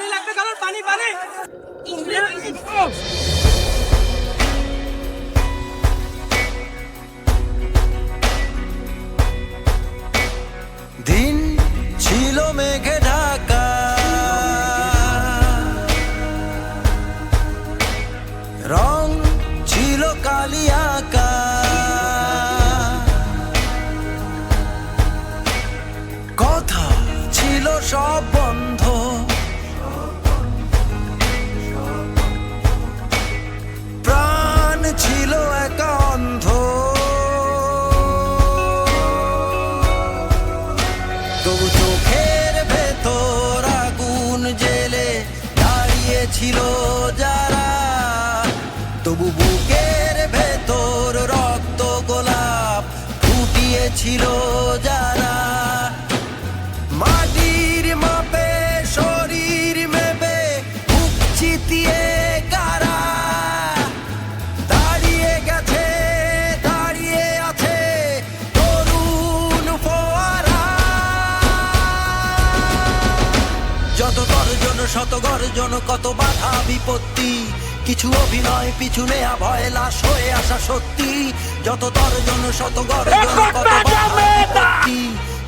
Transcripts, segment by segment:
পানি লাগবে কারণ পানি পানি দিন ছিল মেঘে ঢাকা। রং ছিল কালিয়াকা। তবু বুকের ভেতর রক্ত গোলাপ ফুটিয়েছিল যারা। মাটির মাপে শরীর মেপে বুক কারা? দাঁড়িয়ে গেছে, দাঁড়িয়ে আছে তরুণ ফোয়ারা। যত গর্জন, শত গর্জন, কত বাধা বিপত্তি কিছু অভিনয় পিছু নেয়া ভয় লাশ হয়ে আসা সত্যি। যত তর্জন শত গর্জন কত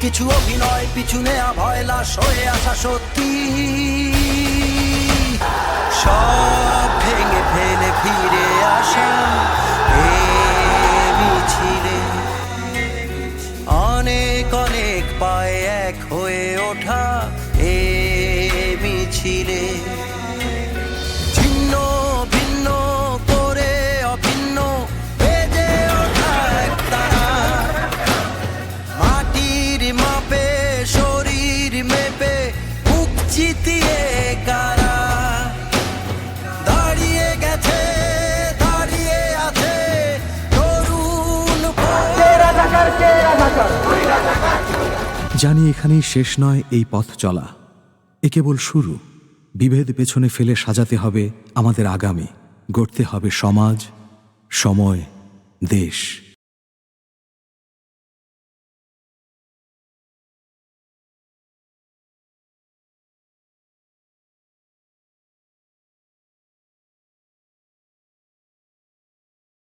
কিছু অভিনয় পিছু নেয়া ভয় লাশ হয়ে আসা সত্যি। সব ভেঙে ফেলে ফিরে জানি এখানেই শেষ নয় এই পথ চলা। এ কেবল শুরু। বিভেদ পেছনে ফেলে সাজাতে হবে আমাদের আগামী। গড়তে হবে সমাজ, সময়, দেশ।